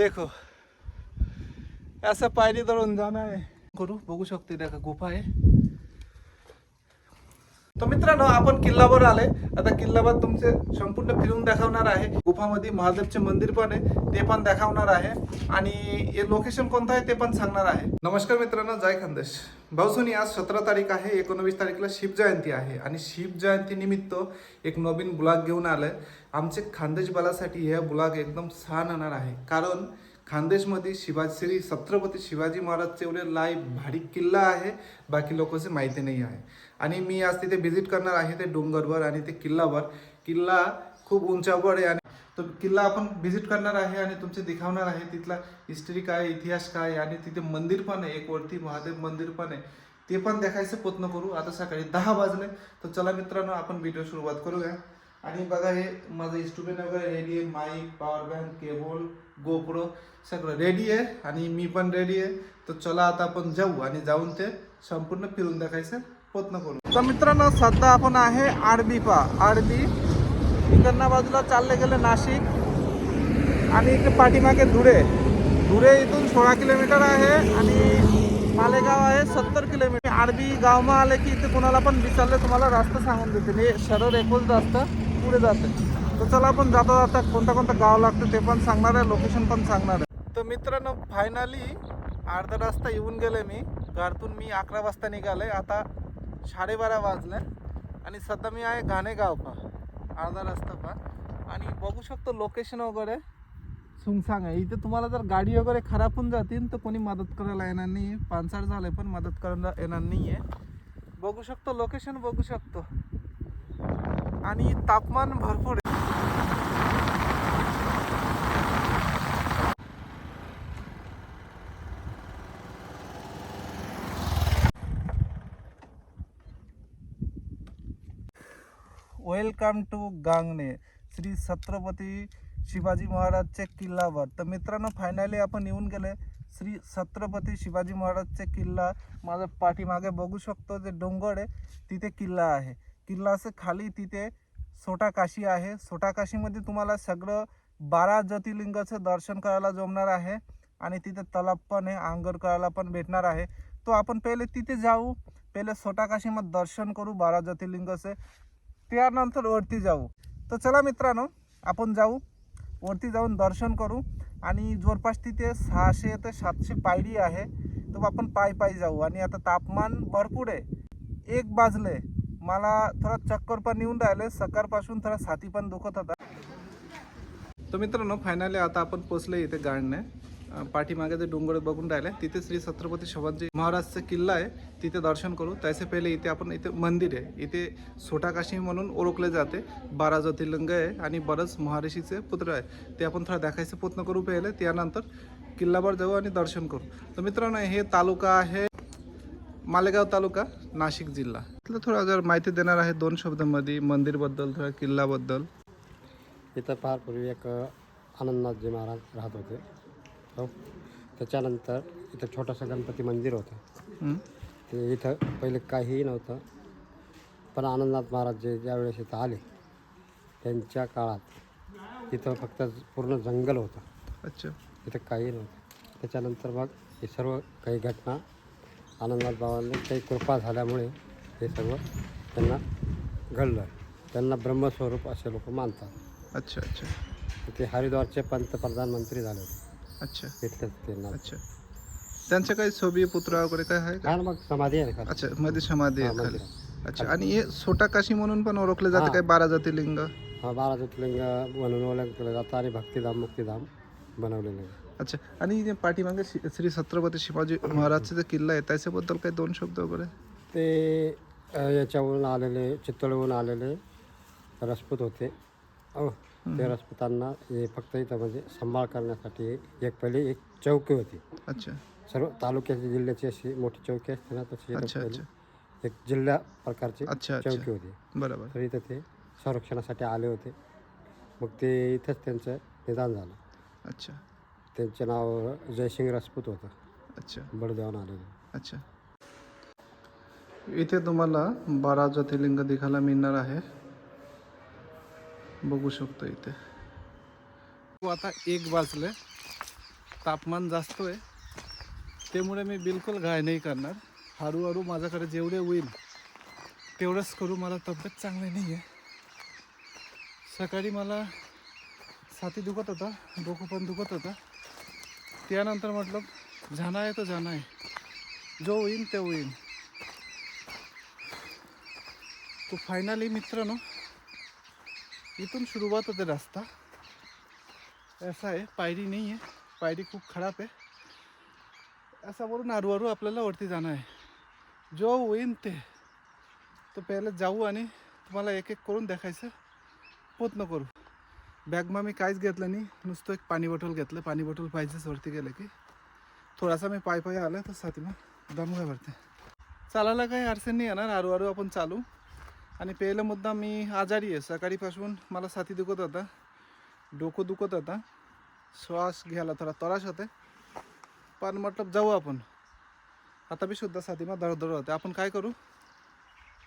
देखो असं पायरी दळून जाणं आहे करू बघू शकते देखा गुफा आहे तर मित्रांनो आपण किल्लावर आले. आता किल्लावर तुमचे संपूर्ण फिरून दाखवणार आहे. गुफामध्ये महादेवचे मंदिर पण आहे ते पण दाखवणार आहे. आणि हे लोकेशन कोणतं आहे ते पण सांगणार आहे. नमस्कार मित्रांनो जय खानदेश भाऊसोनी आज सतरा तारीख आहे एकोणवीस तारीखला शिव जयंती आहे आणि शिव जयंती निमित्त एक नवीन ब्लॉग घेऊन आलंय. आमचे खानदेश बालासाठी हे ब्लॉग एकदम छान होणार आहे. कारण खानदेशमध्ये शिवाजी श्री छत्रपती शिवाजी महाराजचे एवढे लाईव्ह भारी किल्ला आहे बाकी लोकांचे माहिती नाही आहे. आणि मी आज तिथे व्हिजिट करणार आहे ते डोंगरवर आणि ते किल्लावर. किल्ला खूप उंचावर आहे आणि तो किल्ला आपण व्हिजिट करणार आहे आणि तुमचे दिखावणार आहे. तिथला हिस्ट्री काय इतिहास काय आणि तिथे मंदिर पण आहे एक वरती महादेव मंदिर पण आहे. ते पण देखायचं प्रयत्न करू. आता सकाळी दहा वाजले. तर चला मित्रांनो आपण व्हिडिओ सुरुवात करूया. आणि बघा हे माझं इन्स्ट्रुमेंट वगैरे रेडी आहे. Mic power bank cable GoPro सगळं रेडी आहे. आणि मी पण रेडी आहे. तर चला आता आपण जाऊ आणि जाऊन ते संपूर्ण फिरून दाखायचं प्रयत्न करू. तर मित्रांनो सध्या आपण आहे आरबी पा आरबी इकडना बाजूला चालले गेले नाशिक आणि इथे पाठीमागे धुळे. धुळे इथून सोळा किलोमीटर आहे आणि मालेगाव आहे सत्तर किलोमीटर. आरबी गावमा आले की इथे कोणाला पण विचारले तुम्हाला रस्ता सांगून देते. हे सरळ एकूण रस्ता पुढे जाते. तर चला आपण जाता जाता कोणतं कोणतं गाव लागतं ते पण सांगणार आहे लोकेशन पण सांगणार आहे. तर मित्रांनो फायनली अर्धा रस्ता येऊन गेले मी. घरातून मी अकरा वाजता निघाले आता साडेबारा वाजले आणि सध्या मी आहे घाणेगाव पा अर्धा रस्ता पा आणि बघू शकतो लोकेशन वगैरे. सुमसांग आहे. इथे तुम्हाला जर गाडी वगैरे खराब होऊन जातील तर कोणी मदत करायला येणार नाही आहे पानसाड झाले पण मदत करायला येणार नाही आहे बघू शकतो लोकेशन बघू शकतो. आणि तापमान भरपूर आहे वेलकम टू गांगणे. श्री छत्रपती शिवाजी महाराजच्या किल्ल्यावर तर मित्रांनो फायनली आपण येऊन गेले श्री छत्रपती शिवाजी महाराजचा किल्ला माझ्या पाठीमागे बघू शकतो. जे डोंगर आहे तिथे किल्ला आहे. किल्लाचं खाली तिथे सोटाकाशी आहे. सोटाकाशीमध्ये तुम्हाला सगळं बारा ज्योतिर्लिंगाचं दर्शन करायला जमणार आहे. आणि तिथे तलाब पण आहे. आंगर करायला पण भेटणार आहे. तो आपण पहिले तिथे जाऊ. पहिले सोटाकाशीमध्ये दर्शन करू. बारा ज्योतिर्लिंगाचे. त्यानंतर वरती जाऊ. तर चला मित्रांनो आपण जाऊ. वरती जाऊन दर्शन करू. आणि जवळपास तिथे सहाशे ते सातशे पायरी आहे. तर आपण पायी पायी जाऊ. आणि आता तापमान भरपूर आहे. एक बाजले मला थोडा चक्कर पण येऊन राहिले. सकाळपासून थोडा साथी पण दुखत होता. तर मित्रांनो फायनली आता आपण पोचले इथे गाडणे पाठीमागे जे डोंगर बघून राहिले. तिथे श्री छत्रपती शिवाजी महाराजचा किल्ला आहे. तिथे दर्शन करू. त्याचे पहिले इथे आपण इथे मंदिर आहे. इथे सोटाकाशी म्हणून ओळखले जाते. बारा ज्योतिर्लिंग आहे आणि बरंच महारिषीचे पुत्र आहे. ते आपण थोडं दाखायचं प्रयत्न करू पहिले. त्यानंतर किल्ल्यावर जाऊ आणि दर्शन करू. तर मित्रांनो हे तालुका आहे मालेगाव तालुका नाशिक जिल्हा. तिथलं थोडं जर माहिती देणार आहे दोन शब्दांमध्ये मंदिरबद्दल थोडा किल्ल्याबद्दल इथं फार पूर्वी एक आनंदनाथजी महाराज राहत होते. हो त्याच्यानंतर इथं छोटंसं गणपती मंदिर होतं. हं? ते इथं पहिले काहीही नव्हतं. पण आनंदनाथ महाराज जे ज्यावेळेस इथं आले त्यांच्या काळात इथं फक्त पूर्ण जंगल होतं. अच्छा. इथं काही नव्हतं. त्याच्यानंतर मग हे सर्व काही घटना आनंदनाथ बाबांनी काही कृपा झाल्यामुळे हे सर्व त्यांना घडलं. त्यांना ब्रह्मस्वरूप असे लोक मानतात. अच्छा अच्छा. ते हरिद्वारचे पंतप्रधान मंत्री झाले होते. अच्छा। तिथले ते ना अच्छा. त्यांचे काही सोबी पुत्र वगैरे काय आहे का? काय ना मग समाधी आहे अच्छा मध्ये समाधी आहे हा, खाली. मंदिर. अच्छा आणि हे सोटाकाशी म्हणून पण ओळखले जाते हा. काय? बारा ज्योतिर्लिंग हा बारा ज्योतिर्लिंग म्हणून ओळख केलं जातं आणि भक्तिधाम मुक्तिधाम बनवलेले आहे. अच्छा आणि जे पाठीमागे शि- श्री छत्रपती शिवाजी महाराजचा जे किल्ला आहे त्याच्याबद्दल काही दोन शब्द वगैरे? ते अ, याच्यावरून आलेले चित्तोडवरून आलेले राजपूत होते. अहो ते राजपुतांना हे फक्त इथं म्हणजे सांभाळ करण्यासाठी एक पहिली एक चौकी होती. अच्छा. सर्व तालुक्याची जिल्ह्याची अशी मोठी चौकी असते ना तशी इथं अच्छा पहिली अच्छा. एक जिल्हा प्रकारची अच्छा अच्छा. चौकी होती. बरोबर. तर इथं ते संरक्षणासाठी आले होते. मग ते इथंच त्यांचं निदान झालं. अच्छा. त्यांचं नाव जयसिंग राजपूत होतं. अच्छा. बडदेवान आलेलं. अच्छा. इथे तुम्हाला बारा ज्योतिर्लिंग दिखायला मिळणार आहे. बघू शकतो इथे. हो, आता एक वाजलं. तापमान जास्त आहे. त्यामुळे मी बिलकुल घाय नाही करणार. हळूहळू माझ्याकडे जेवढे होईल तेवढंच करू. मला तब्येत चांगली नाही आहे सकाळी मला छाती दुखत होता. डोकं पण दुखत होता. त्यानंतर म्हटलं जाणं आहे तर जाणं आहे. जो होईन ते होईन. तो फायनली मित्रांनो. इथून सुरुवात होते रस्ता। असा आहे पायरी नाही आहे पायरी खूप खराब आहे असा वरून हळूहळू आपल्याला वरती जाणं आहे जो होईन ते। तर पहिले जाऊ आणि तुम्हाला एक एक करून देखायचं। प्रयत्न करू। बॅगमा मी काहीच घेतलं नाही नुसतं एक पाणी बॉटल घेतलं. पाणी बॉटल पाहिजेच वरती गेलं की। थोडासा मी पाय पाय आला तर साथीमा दम काय भरते चालायला काही अडचण नाही येणार हळूहळू आपण चालू। आणि पहिला मुद्दा मी आजारी आहे. सकाळीपासून मला साथी दुखत होता. डोकं दुखत होता. श्वास घ्यायला थोडा त्रास होते पण म्हटलं जाऊ आपण. आता बी सुद्धा साथीमा दरदर होते. आपण काय करू?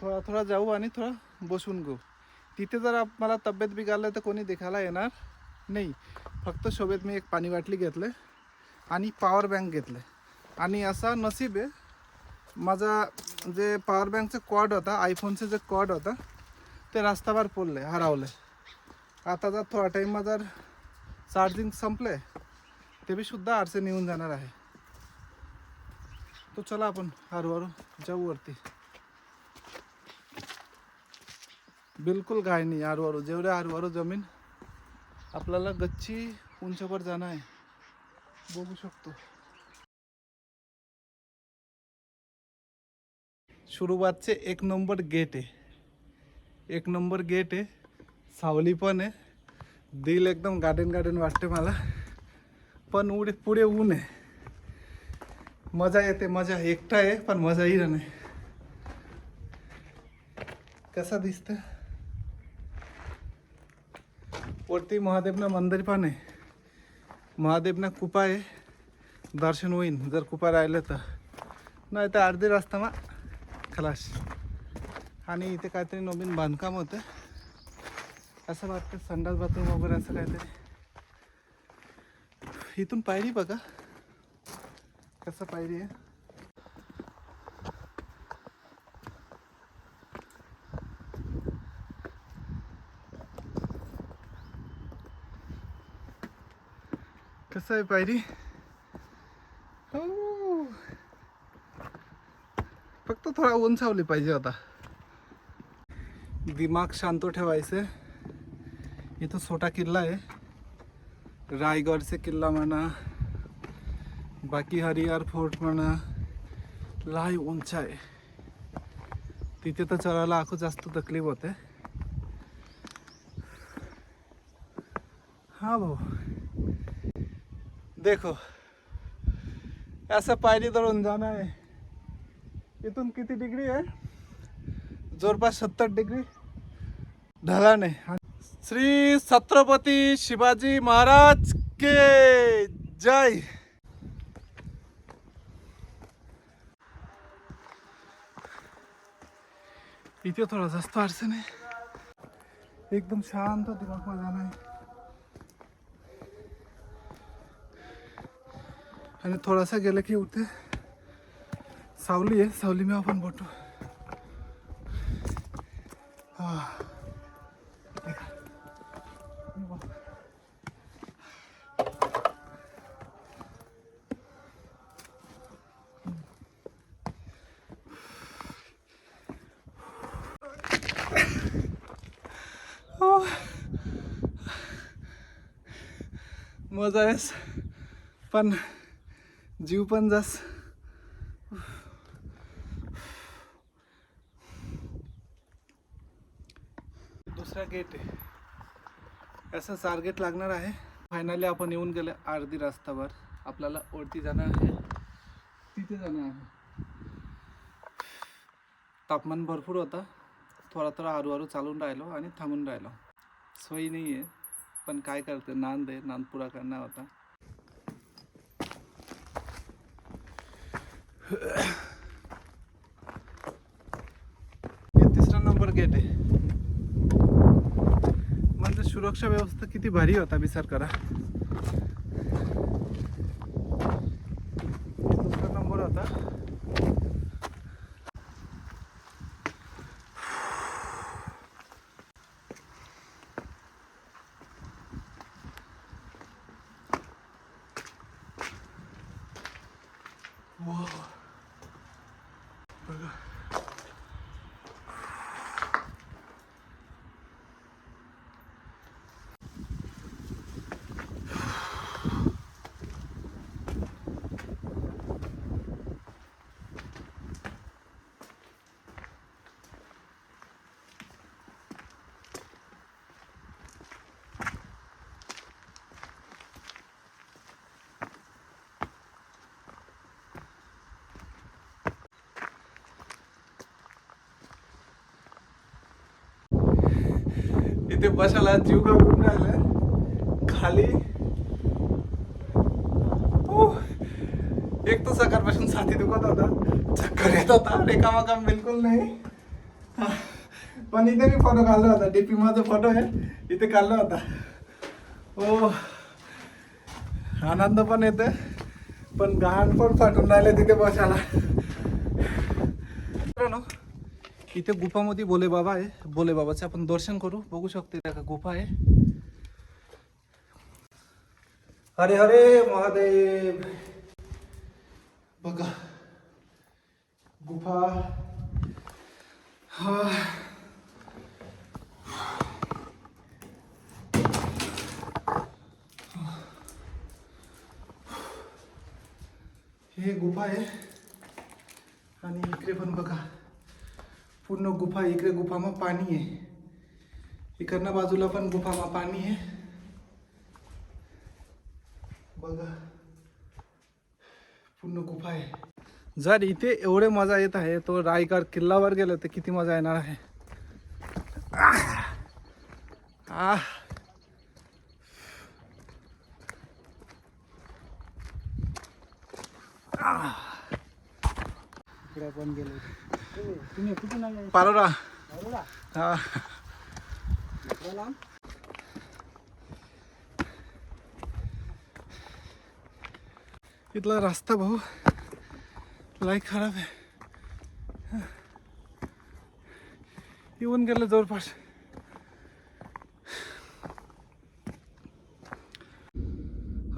थोडा थोडा जाऊ आणि थोडा बसून घेऊ. तिथे जर आप- मला तब्येत बिघडलं तर कोणी देखायला येणार नाही. फक्त सोबत मी एक पाणी बाटली घेतलं आणि पॉवर बँक घेतलं आणि असा नसीब आहे. माझा जे पॉवर बँकचं कॉड होता आयफोनचं जे कॉड होता ते रस्त्यावर पडलं आहे हरवलं. आहे आता जर थोडा टाईम जर चार्जिंग संपलं आहे ते बी सुद्धा अडचण येऊन जाणार आहे. तो चला आपण हळूहळू जाऊ वरती. बिलकुल घाय नाही हळूहळू जेवढे हरवारू जमीन आपल्याला गच्ची उंचावर जाणं आहे बघू शकतो. सुरुवातचे एक नंबर गेट आहे. एक नंबर गेट आहे. सावली पण आहे. दिल एकदम गार्डन गार्डन वाटते मला. पण उडे पुढे ऊन आहे. मजा येते मजा. एकटा आहे पण मजा येईल नाही. कसा दिसतं वरती महादेवना मंदिर पण आहे. महादेवना कुपा आहे. दर्शन होईन जर कुपा राहिलं तर. नाही तर अर्धे रस्ता मा खलाश आणि इथे काहीतरी नवीन बांधकाम होतं. असं वाटतं संडास बाथरूम वगैरे असं काहीतरी. इथून पायरी बघा. कसं पायरी आहे. कसं आहे पायरी हो फक्त थोडा ऊन सावली पाहिजे होता दिमाग शांत ठेवायचं. इथं छोटा किल्ला आहे. रायगडचे किल्ला म्हणा बाकी हरिहर फोर्ट म्हणा लाय उंच आहे. तिथे तर चढायला आखू जास्त तकलीफ होते. हा भाऊ. देखो ऐसा पायरी दळून जाणं आहे इथून किती डिग्री आहे? जवळपास सत्तर डिग्री. ढलाने श्री छत्रपती शिवाजी महाराज के जय. इथे थोडा जास्त अडचण आहे. एकदम शांत दिमाग माझा नाही. आणि थोडासा गेलं की उठते. सावली आहे सावली मी आपण बोटू हो. मजा आहेस पण जीव पण जास दुसरा गेट आहे. असं सारगेट लागणार आहे. फायनली आपण येऊन गेलो अर्धी रस्त्यावर. आपल्याला ओळती जाणं आहे. तिथे जाणं आहे. तापमान भरपूर होता. थोडा थोडा हळूहळू चालून राहिलो आणि थांबून राहिलो. सोयी नाही आहे पण काय करते? नांद आहे. नांद पुरा करणार होता. हे तिसरा नंबर गेट आहे. सुरक्षा व्यवस्था किती भारी होता विचार करा. दुसरा नंबर होता. इथे बसायला जीव घाबरून राहिला खाली. एक तर सकाळपासून साथी दुखत होता. चक्कर येत होता. रेकामा काम बिलकुल नाही. हा. पण इथे मी फोटो काढला होता. डीपी माझा फोटो आहे. इथे काढला होता. हो आनंद पण येते पण घाण पण फाटून राहिले तिथे बसायला. इथे गुफामध्ये बोले बाबा आहे. बोले बाबाचे आपण दर्शन करू. बघू शकते त्या का गुफा आहे. हरे हरे महादेव. बघा. गुफा. हा. हे गुफा आहे. आणि इकडे पण बघा. पूर्ण गुफा इकडे गुफामा पाणी आहे. इकडनं बाजूला पण गुफामा पाणी आहे. बघा. पूर्ण गुफा आहे. जर इथे एवढे मजा येत आहे तो रायगड किल्ल्यावर गेलं तर किती मजा येणार आहे. आह. आह. इकडे पण गेलो. तुम्ही तुम्ही पारोरा हा. इथला रस्ता भाऊ लय खराब आहे. येऊन गेलं जवळपास.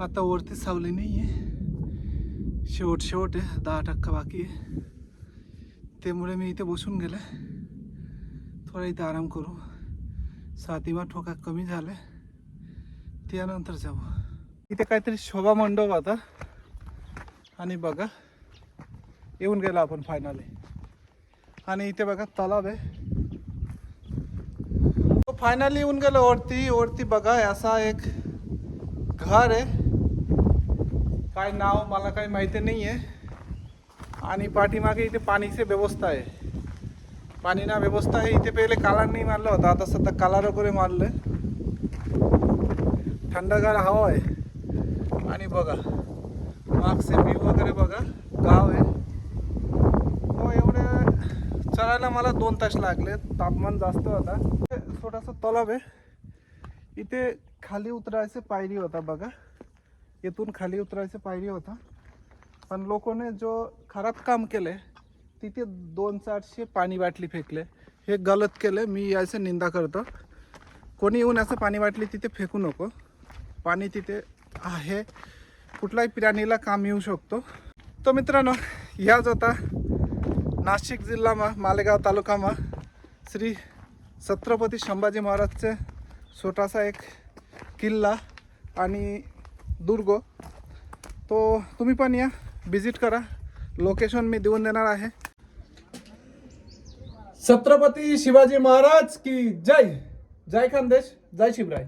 आता वरती सावली नाही आहे शेवट शेवट आहे. दहा टक्का बाकी आहे. त्यामुळे मी इथे बसून गेले थोडा इथे आराम करू. सातीमा ठोका कमी झाले. त्यानंतर जाऊ. इथे काहीतरी शोभा मंडप आता. आणि बघा येऊन गेलो आपण फायनली आणि इथे बघा तलाव आहे. फायनली येऊन गेलो वरती. वरती बघा असा एक घर आहे. काय नाव मला काही माहिती नाही आहे आणि पाठीमागे इथे पाणीची व्यवस्था आहे. पाणी ना व्यवस्था आहे. इथे पहिले कालार नाही मारलं होतं. आता सध्या कालार वगैरे मारलं थंडगार हवा आहे. आणि बघा मागचे व्ह्यू वगैरे बघा. गाव आहे. हो एवढे चढायला मला दोन तास लागले. तापमान जास्त होता. छोटासा तलाव आहे. इथे खाली उतरायचे पायरी होता बघा. इथून खाली उतरायचे पायरी होता. पण लोकांनी जो खराब काम केले तिथे दोन चारशे पाणी बाटली फेकले. हे गलत केले मी याचं निंदा करतो. कोणी येऊन असं पाणी बाटली तिथे फेकू नको. पाणी तिथे आहे. कुठलाही प्राणीला काम येऊ शकतो. तो मित्रांनो ह्याच होता नाशिक जिल्हामा मालेगाव तालुकामा श्री छत्रपती संभाजी महाराजचे छोटासा एक किल्ला आणि दुर्ग. तो तुम्ही पण या. व्हिजिट करा. लोकेशन मी देऊन देणार आहे. छत्रपती शिवाजी महाराज की जय. जय खानदेश. जय शिवराय.